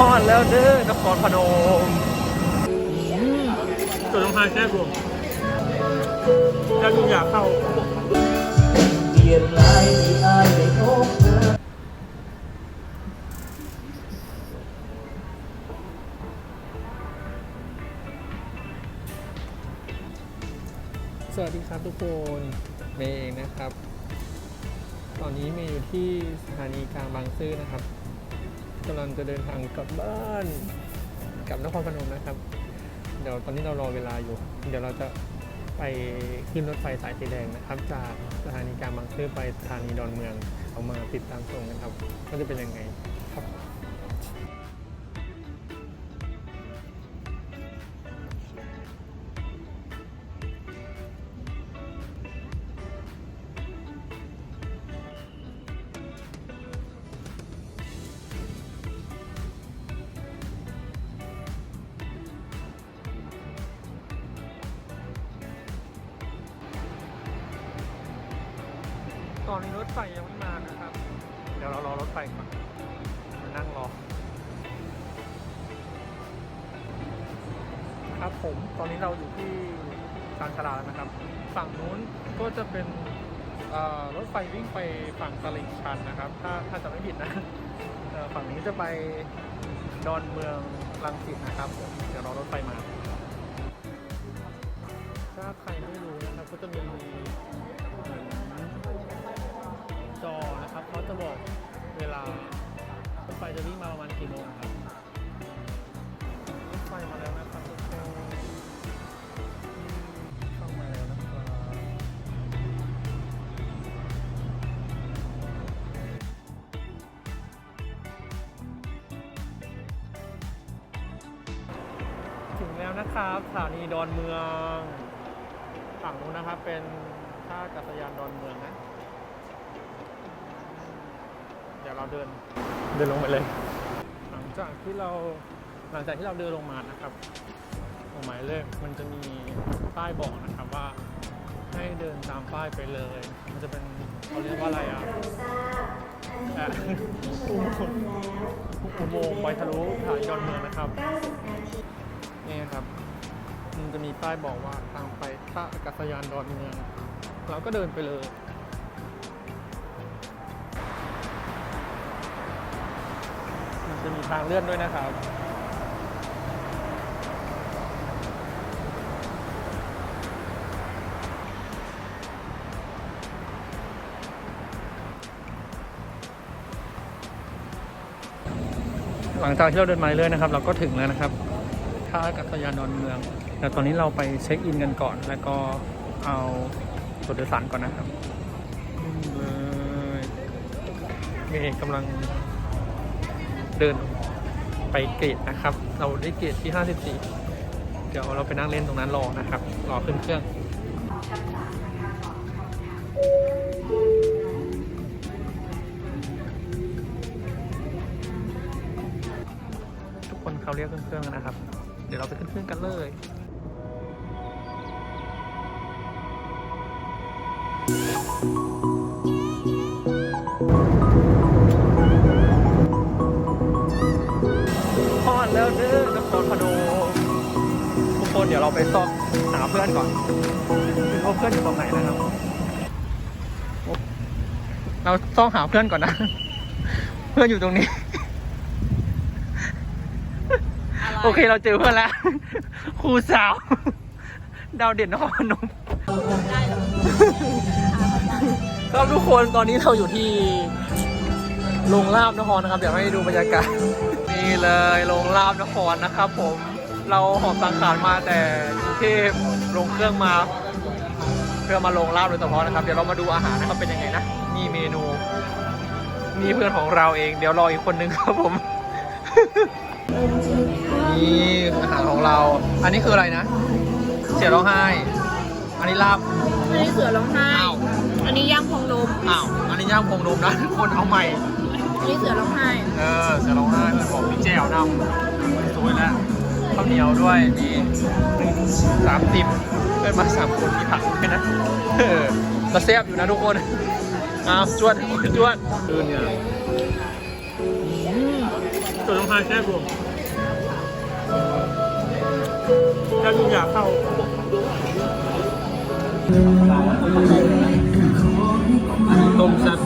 ฮอดแล้วเด้อนครพนมจุดสำคัญแค่ผมถ้าคุณอยากเข้าเปลี่ยนลายที่อายได้พบเธอสวัสดีครับทุกคนเมย์เองนะครับ ตอนนี้เมย์อยู่ที่สถานีกลางบางซื่อนะครับ กำลังจะเดินทางกลับบ้านกลับนครพนมนะครับ เดี๋ยวตอนนี้เรารอเวลาอยู่ เดี๋ยวเราจะไปขึ้นรถไฟสายสีแดงนะครับ จากสถานีกลางบางซื่อไปสถานีดอนเมือง เอามาติดตามชมกันครับว่าจะเป็นยังไงครับ ตอนนี้รถไฟยังไม่มานะครับ เดี๋ยวเรารอรถไฟก่อนมานั่งรอ ครับผมตอนนี้เราอยู่ที่ชานชาลาแล้วนะครับ ฝั่งนู้นก็จะเป็นเอ่อรถไฟวิ่งไปฝั่งตลิ่งชันนะครับ ถ้าถ้าจะไม่ผิดนะเอ่อฝั่งนี้จะไปดอนเมืองลังสิตนะครับผมเดี๋ยวรอรถไฟมา ถ้าใครไม่รู้นะครับก็จะมี ครับเขาจะบอกเวลารถไฟจะวิ่งมาประมาณกี่โมงครับรถไฟมาแล้วนะครับทุกคนเข้ามาแล้วนะครับถึงแล้วนะครับสถานีดอนเมือง ฝั่งนู้นนะครับเป็นท่าอากาศยานดอนเมืองนะ เดี๋ยวเราเดินเดินลงไปเลย หลังจากที่เราหลังจากที่เราเดินลงมานะครับตรงหมายเลขมันจะมีป้ายบอกนะครับว่าให้เดินตามป้ายไปเลย มันจะเป็นเขาเรียกว่าอะไรอะอะอุโมงค์อุโมงค์ไปทะลุสถานีดอนเมืองนะครับนี่ครับ มันจะมีป้ายบอกว่าทางไปท่าอากาศยานดอนเมือง เราก็เดินไปเลย ทางเลื่อนด้วยนะครับ หลังจากที่เราเดินมาเรื่อยนะครับ เราก็ถึงแล้วนะครับท่าอากาศยานดอนเมืองแต่ตอนนี้เราไปเช็คอินกันก่อน แล้วก็เอาตัวโดยสารก่อนนะครับเลยเมย์กำลัง เดินไปเกตนะครับ เราได้เกตที่ 54 เดี๋ยวเราไปนั่งเล่นตรงนั้นรอนะครับ รอขึ้นเครื่องทุกคนเขาเรียกขึ้นเครื่องนะครับ เดี๋ยวเราไปขึ้นเครื่องกันเลยพอ คนเดี๋ยวเราไปซ่อมหาเพื่อนก่อนไม่รู้เพื่อนอยู่ตรงไหนนะครับ เราต้องหาเพื่อนก่อนนะ เพื่อนอยู่ตรงนี้ โอเคเราเจอเพื่อนแล้วครูสาว ดาวเด่นนครพนมครับทุกคนตอนนี้เราอยู่ที่โรงลาบนครนะครับ เดี๋ยวให้ดูบรรยากาศนี่เลยโรงลาบนครนะครับผม เราหอบสังขารมาแต่กรุงเทพลงเครื่องมา เพื่อมาลงลาบโดยเฉพาะนะครับ เดี๋ยวเรามาดูอาหารนะครับเป็นยังไงนะนี่เมนูนี่เพื่อนของเราเอง เดี๋ยวรออีกคนนึงครับผม นี่อาหารของเรา อันนี้คืออะไรนะ เสียร้องไห้ อันนี้ลาบ อันนี้เสือร้องไห้ อ้าว อันนี้ย่างพองลมอ้าว อันนี้ย่างพงนมนะทุกคนเอาใหม่ อันนี้เสือร้องไห้ เออเสียร้องไห้เพื่อนบอกมีแจ่วนำสวยแล้ว ข้าวเหนียวด้วยนี่สามสิบเพื่อนมาสามคนมีผักด้วยนะเออมาแซ่บอยู่นะทุกคนอ้าวจวดจวดคือเนี่ยอืมเสือร้องไห้แค่รวมถ้าลุงอยากเข้าต้มแซ่บ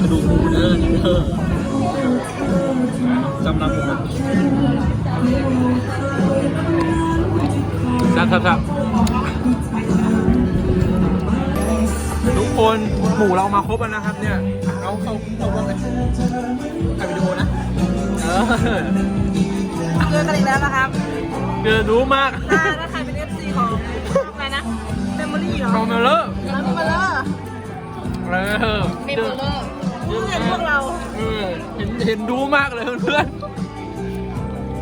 กระดูกหมูเด้อนี่เด้อจำนำผม แซ่บแซ่บแซ่บทุกคนหมูเรามาครบแล้วนะครับ เนี่ย เอาเข้าเข้ากล้องเลยถ่ายวิดีโอนะ เออเจอกันอีกแล้วนะครับเดือดรู้มากถ้าถ้าใครเป็น FC ของอะไรนะเมมโมรี่เหรอคอมเมลเลอร์แล้วมีมาเลอร์เออเมมโมเลอร์เพื่อนพวกเราเออเห็นเห็นดูมากเลยเพื่อน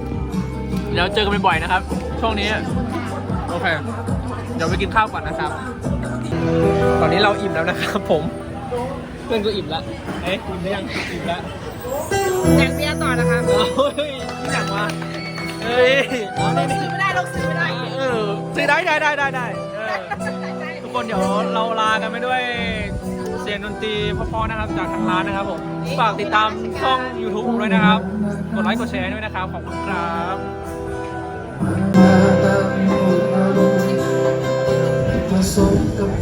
ๆเดี๋ยวเจอกันบ่อยๆนะครับ ช่วงนี้ โอเค เดี๋ยวไปกินข้าวก่อนนะครับ ตอนนี้เราอิ่มแล้วนะครับผม เพื่อนก็อิ่มแล้วเอ๊ะอิ่มหรือยัง อิ่มแล้วแจกเบียร์ต่อนะคะเฮ้ยอย่างว่าเฮ้ยเอาได้ดิซื้อไม่ได้เราซื้อไม่ได้ เออ ซื้อได้ได้ได้ได้ได้เออทุกคนเดี๋ยวเราลากันไปด้วยเสียงดนตรีเพราะๆนะครับจากทางร้านนะครับผมฝากติดตามช่อง YouTube ผมด้วยนะครับ กดไลค์กดแชร์ด้วยนะครับ ขอบคุณครับ soul